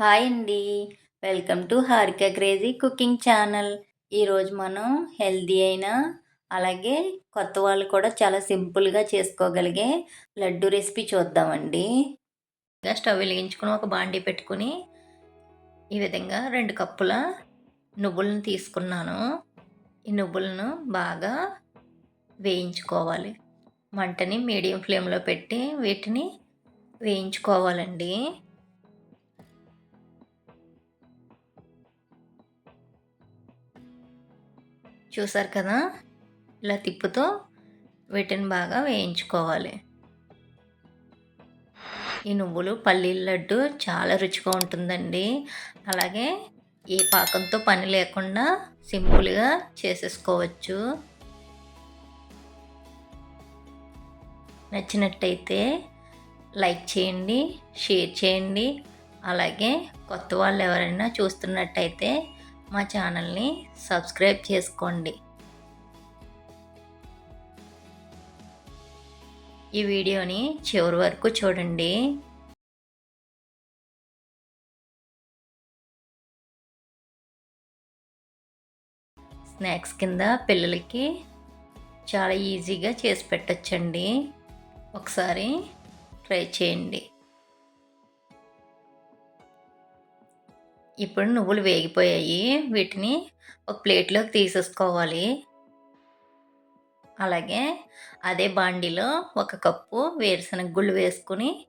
Hi అండి. Welcome to Harika crazy cooking channel. ఈరోజు మనం హెల్దీ అయిన అలాగే కొత్త వాళ్ళు కూడా చాలా సింపుల్గా చేసుకోగలిగే లడ్డు రెసిపీ చూద్దామండి. ఇంకా స్టవ్ వెలిగించుకుని ఒక బాండీ పెట్టుకుని ఈ విధంగా రెండు కప్పుల నువ్వులను తీసుకున్నాను. ఈ నువ్వులను బాగా వేయించుకోవాలి. మంటని మీడియం ఫ్లేమ్లో పెట్టి వీటిని వేయించుకోవాలండి. చూసారు కదా? ఇలా తిప్పుతో వీటిని బాగా వేయించుకోవాలి. ఈ నువ్వులు పల్లీల లడ్డు చాలా రుచిగా ఉంటుందండి. అలాగే ఏ పాకంతో పని లేకుండా సింపుల్గా చేసేసుకోవచ్చు. నచ్చినట్టయితే లైక్ చేయండి షేర్ చేయండి. అలాగే కొత్త వాళ్ళు ఎవరైనా చూస్తున్నట్టయితే మా ఛానల్ని సబ్స్క్రైబ్ చేసుకోండి. ఈ వీడియోని చివరి వరకు చూడండి. స్నాక్స్ కింద పిల్లలకి చాలా ఈజీగా చేసి పెట్టచ్చండి. ఒకసారి ట్రై చేయండి. ఇప్పుడు నువ్వులు వేగిపోయాయి. వీటిని ఒక ప్లేట్లోకి తీసేసుకోవాలి. అలాగే అదే బాండీలో ఒక కప్పు వేరుశనగ గుళ్ళు వేసుకుని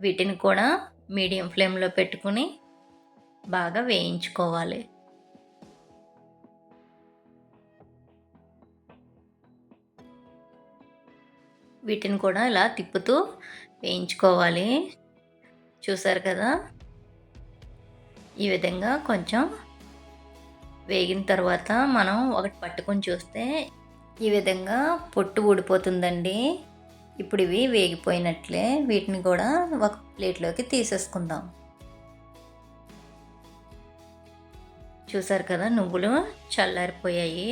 వీటిని కూడా మీడియం ఫ్లేమ్లో పెట్టుకుని బాగా వేయించుకోవాలి. వీటిని కూడా ఇలా తిప్పుతూ వేయించుకోవాలి. చూసారు కదా? ఈ విధంగా కొంచెం వేగిన తర్వాత మనం ఒకటి పట్టుకొని చూస్తే ఈ విధంగా పొట్టు ఊడిపోతుందండి. ఇప్పుడు ఇవి వేగిపోయినట్లే వీటిని కూడా ఒక ప్లేట్లోకి తీసేసుకుందాం. చూసారు కదా నువ్వులు చల్లారిపోయాయి.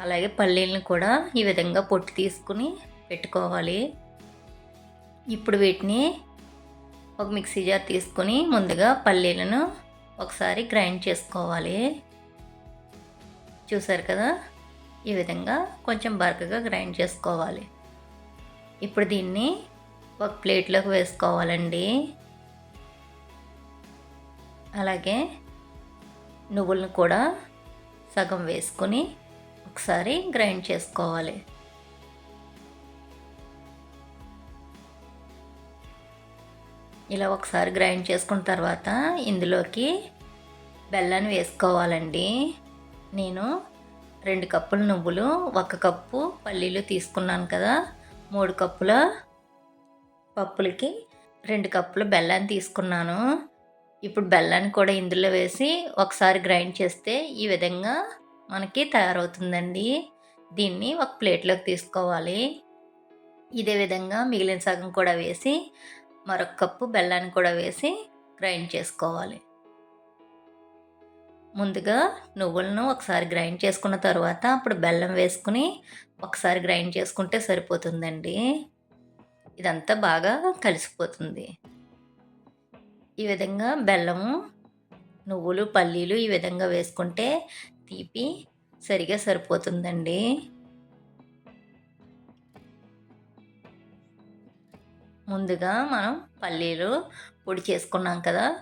అలాగే పల్లీలను కూడా ఈ విధంగా పొట్టు తీసుకుని పెట్టుకోవాలి. ఇప్పుడు వీటిని ఒక మిక్సీ జార్ తీసుకొని ముందుగా పల్లీలను ఒకసారి గ్రైండ్ చేసుకోవాలి. చూసారు కదా? ఈ విధంగా కొంచెం బరకగా గ్రైండ్ చేసుకోవాలి. ఇప్పుడు దీన్ని ఒక ప్లేట్లోకి వేసుకోవాలండి. అలాగే నువ్వులను కూడా సగం వేసుకొని ఒకసారి గ్రైండ్ చేసుకోవాలి. ఇలా ఒకసారి గ్రైండ్ చేసుకున్న తర్వాత ఇందులోకి బెల్లాన్ని వేసుకోవాలండి. నేను రెండు కప్పులు నువ్వులు ఒక కప్పు పల్లీలు తీసుకున్నాను కదా. మూడు కప్పుల పప్పులకి రెండు కప్పుల బెల్లాన్ని తీసుకున్నాను. ఇప్పుడు బెల్లాన్ని కూడా ఇందులో వేసి ఒకసారి గ్రైండ్ చేస్తే ఈ విధంగా మనకి తయారవుతుందండి. దీన్ని ఒక ప్లేట్లోకి తీసుకోవాలి. ఇదే విధంగా మిగిలిన సగం కూడా వేసి మరొక కప్పు బెల్లాన్ని కూడా వేసి గ్రైండ్ చేసుకోవాలి. ముందుగా నువ్వులను ఒకసారి గ్రైండ్ చేసుకున్న తర్వాత అప్పుడు బెల్లం వేసుకుని ఒకసారి గ్రైండ్ చేసుకుంటే సరిపోతుందండి. ఇదంతా బాగా కలిసిపోతుంది. ఈ విధంగా బెల్లము నువ్వులు పల్లీలు ఈ విధంగా వేసుకుంటే తీపి సరిగా సరిపోతుందండి. ముందుగా మనం పల్లీలు పొడి చేసుకున్నాం కదా.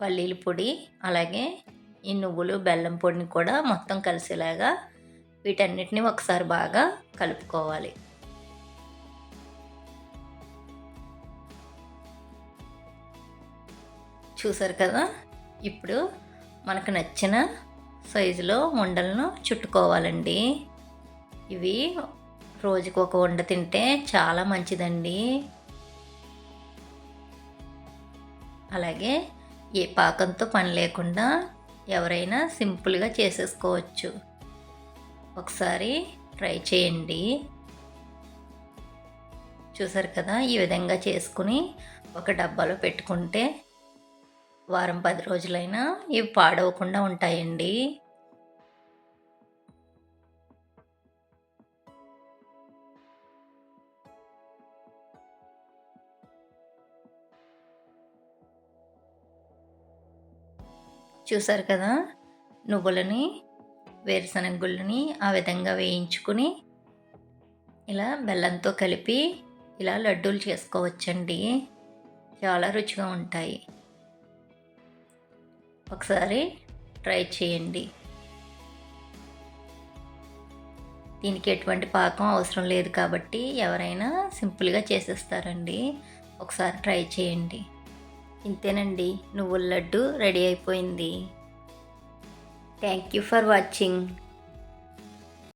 పల్లీల పొడి అలాగే ఈ నువ్వులు బెల్లం పొడిని కూడా మొత్తం కలిసేలాగా వీటన్నిటిని ఒకసారి బాగా కలుపుకోవాలి. చూసారు కదా? ఇప్పుడు మనకు నచ్చిన సైజులో ఉండలను చుట్టుకోవాలండి. ఇవి రోజుకు ఒక వండ తింటే చాలా మంచిదండి. అలాగే ఏ పాకంతో పని లేకుండా ఎవరైనా సింపుల్గా చేసేసుకోవచ్చు. ఒకసారి ట్రై చేయండి. చూసారు కదా ఈ విధంగా చేసుకుని ఒక డబ్బాలో పెట్టుకుంటే వారం పది రోజులైనా ఇవి పాడవకుండా ఉంటాయండి. చూసారు కదా? నువ్వులని వేరుశనగ గుళ్ళని ఆ విధంగా వేయించుకుని ఇలా బెల్లంతో కలిపి ఇలా లడ్డూలు చేసుకోవచ్చండి. చాలా రుచిగా ఉంటాయి. ఒకసారి ట్రై చేయండి. దీనికి ఎటువంటి పాకం అవసరం లేదు కాబట్టి ఎవరైనా సింపుల్గా చేసేస్తారండి. ఒకసారి ట్రై చేయండి. ఇంతేనండి నువ్వుల లడ్డు రెడీ అయిపోయింది. Thank you for watching